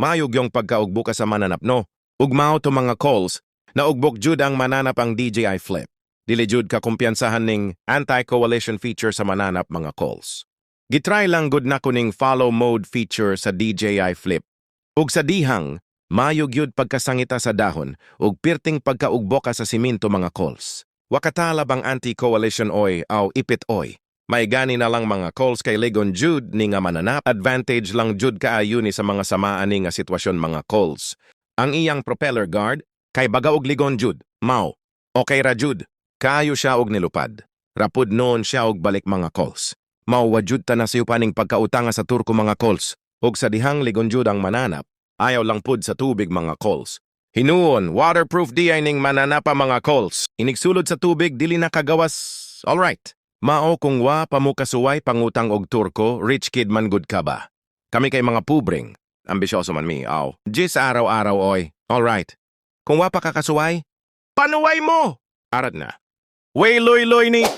Mayog yung pagkaugbo ka sa mananap no. Ugmao to mga calls na ugbok jud ang mananap ang DJI Flip. Dili jud ka kumpiyansahan ning anti-coalition feature sa mananap mga calls. Gitry lang gud na kuning follow mode feature sa DJI Flip. Ug sa dihang, mayog yun pagkasangita sa dahon ug pirting pagkaugbo ka sa siminto mga calls. Wakatala bang anti-coalition oy aw ipit oy. May gani na lang mga calls kay Legon Jude ni nga mananap. Advantage lang Jude kaayo ni sa mga samaan ni nga sitwasyon mga calls. Ang iyang propeller guard kay baga og Legon Jude. Mao. Okay ra Jude. Kaayo siya og nilupad. Rapud noon siya og balik mga calls. Mao wa Jude ta na siyo paning pagkautanga sa turko mga calls. Ug sa dihang Legon Jude ang mananap, ayaw lang pud sa tubig mga calls. Hinuon, waterproof di ay ning mananapa mga calls. Inigsulod sa tubig, dili nakagawas. Alright. Mao kung wa pamukasuway pangutang og turko, rich kid man good ka ba? Kami kay mga pubring. Ambisyoso man mi, aw. Jis araw-araw oy. Alright. Kung wa pa kakasuway, panuway mo! Arat na. Way loy loy ni...